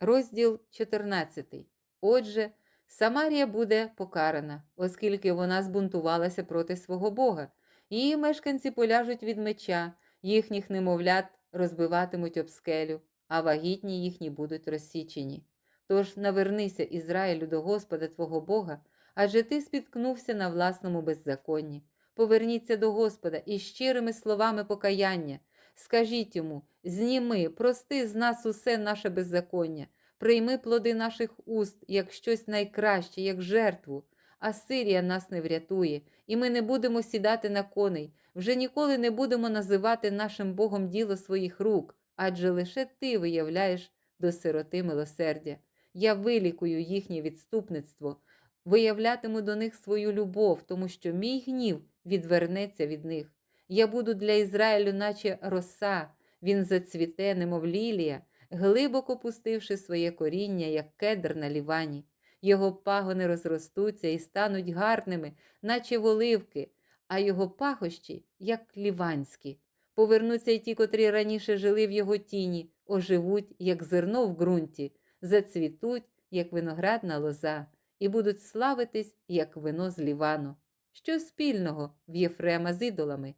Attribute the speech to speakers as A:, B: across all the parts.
A: Розділ 14. Отже, Самарія буде покарана, оскільки вона збунтувалася проти свого Бога. Її мешканці поляжуть від меча, їхніх немовлят розбиватимуть об скелю, а вагітні їхні будуть розсічені. Тож навернися, Ізраїлю, до Господа твого Бога, адже ти спіткнувся на власному беззаконні. Поверніться до Господа із щирими словами покаяння. Скажіть йому: зніми, прости з нас усе наше беззаконня, прийми плоди наших уст як щось найкраще, як жертву. А Сирія нас не врятує, і ми не будемо сідати на коней, вже ніколи не будемо називати нашим Богом діло своїх рук, адже лише ти виявляєш до сироти милосердя. Я вилікую їхнє відступництво, виявлятиму до них свою любов, тому що мій гнів відвернеться від них. Я буду для Ізраїлю, наче роса, він зацвіте, немов лілія, глибоко пустивши своє коріння, як кедр на лівані. Його пагони розростуться і стануть гарними, наче воливки, а його пахощі, як ліванські. Повернуться й ті, котрі раніше жили в його тіні, оживуть, як зерно в ґрунті, зацвітуть, як виноградна лоза, і будуть славитись, як вино з Лівану. Що спільного в Єфрема з ідолами?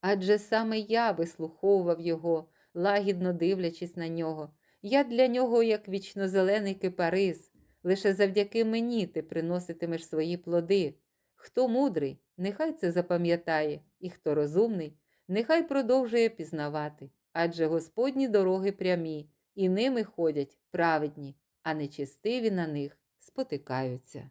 A: Адже саме я вислуховував його, лагідно дивлячись на нього. Я для нього, як вічнозелений кипарис, лише завдяки мені ти приноситимеш свої плоди. Хто мудрий, нехай це запам'ятає, і хто розумний, нехай продовжує пізнавати. Адже Господні дороги прямі, і ними ходять праведні, а нечестиві на них спотикаються.